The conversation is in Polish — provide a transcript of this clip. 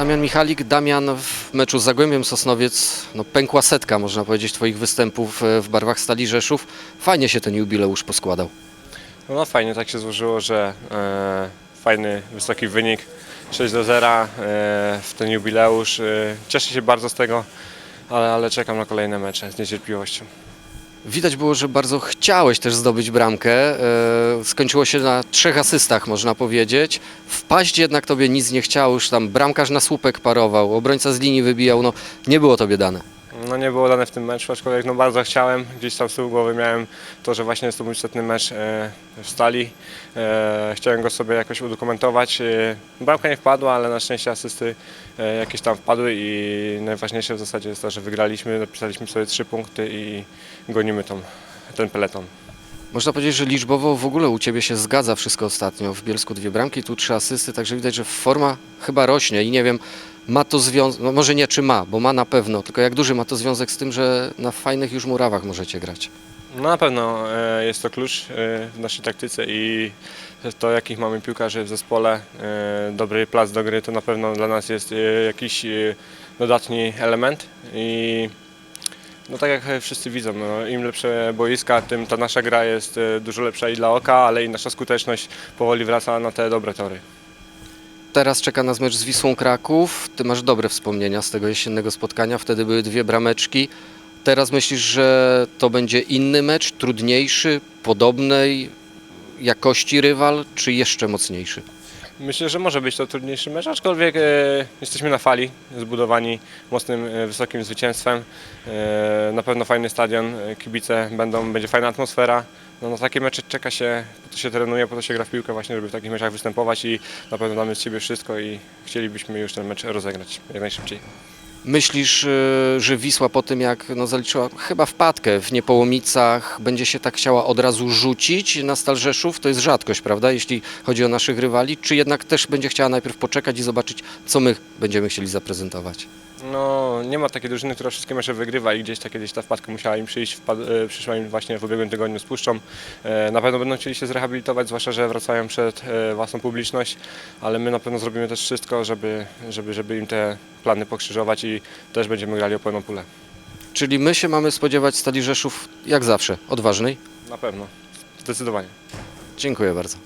Damian Michalik, Damian w meczu z Zagłębiem Sosnowiec, no pękła setka można powiedzieć Twoich występów e, w barwach Stali Rzeszów. Fajnie się ten jubileusz poskładał. No, no fajnie tak się złożyło, że e, fajny, wysoki wynik 6 do 0 e, w ten jubileusz. E, cieszę się bardzo z tego, ale, ale czekam na kolejne mecze z niecierpliwością. Widać było, że bardzo chciałeś też zdobyć bramkę. E, Skończyło się na trzech asystach, można powiedzieć. Wpaść jednak tobie nic nie chciało, już tam bramkarz na słupek parował, obrońca z linii wybijał, no nie było tobie dane. No nie było dane w tym meczu, aczkolwiek no bardzo chciałem. Gdzieś tam z tyłu głowy miałem to, że właśnie jest to mój setny mecz e, w Stali. E, chciałem go sobie jakoś udokumentować. E, bramka nie wpadła, ale na szczęście asysty jakieś tam wpadły i najważniejsze w zasadzie jest to, że wygraliśmy, napisaliśmy sobie trzy punkty i gonimy tą, ten peleton. Można powiedzieć, że liczbowo w ogóle u Ciebie się zgadza wszystko ostatnio. W Bielsku dwie bramki, tu trzy asysty, także widać, że forma chyba rośnie i nie wiem, ma to związek, no może nie czy ma, bo ma na pewno, tylko jak duży ma to związek z tym, że na fajnych już murawach możecie grać. No na pewno e, jest to klucz e, w naszej taktyce i to jakich mamy piłkarzy w zespole, e, dobry plac do gry to na pewno dla nas jest jakiś dodatni element i no tak jak wszyscy widzą, no, im lepsze boiska, tym ta nasza gra jest e, dużo lepsza i dla oka, ale i nasza skuteczność powoli wraca na te dobre tory. Teraz czeka nas mecz z Wisłą Kraków. Ty masz dobre wspomnienia z tego jesiennego spotkania, wtedy były dwie brameczki. Teraz myślisz, że to będzie inny mecz, trudniejszy, podobnej jakości rywal, czy jeszcze mocniejszy? Myślę, że może być to trudniejszy mecz, aczkolwiek e, jesteśmy na fali, zbudowani mocnym, e, wysokim zwycięstwem. E, na pewno fajny stadion, e, kibice będą, będzie fajna atmosfera. No, na takie mecze czeka się, po to się trenuje, po to się gra w piłkę właśnie, żeby w takich meczach występować i na pewno damy z siebie wszystko i chcielibyśmy już ten mecz rozegrać jak najszybciej. Myślisz, y, że Wisła po tym jak no, zaliczyła chyba wpadkę w Niepołomicach, będzie się tak chciała od razu rzucić na Stal Rzeszów? To jest rzadkość, prawda, jeśli chodzi o naszych rywali? Czy jednak też będzie chciała najpierw poczekać i zobaczyć, co my będziemy chcieli zaprezentować? No, nie ma takiej drużyny, która wszystkie mecze wygrywa i gdzieś ta kiedyś ta wpadka musiała im przyjść, wpad- e, przyszła im właśnie w ubiegłym tygodniu z Puszczą. E, Na pewno będą chcieli się zrehabilitować, zwłaszcza, że wracają przed e, własną publiczność, ale my na pewno zrobimy też wszystko, żeby, żeby, żeby im te plany pokrzyżować i też będziemy grali o pełną pulę. Czyli my się mamy spodziewać Stali Rzeszów jak zawsze, odważnej? Na pewno, zdecydowanie. Dziękuję bardzo.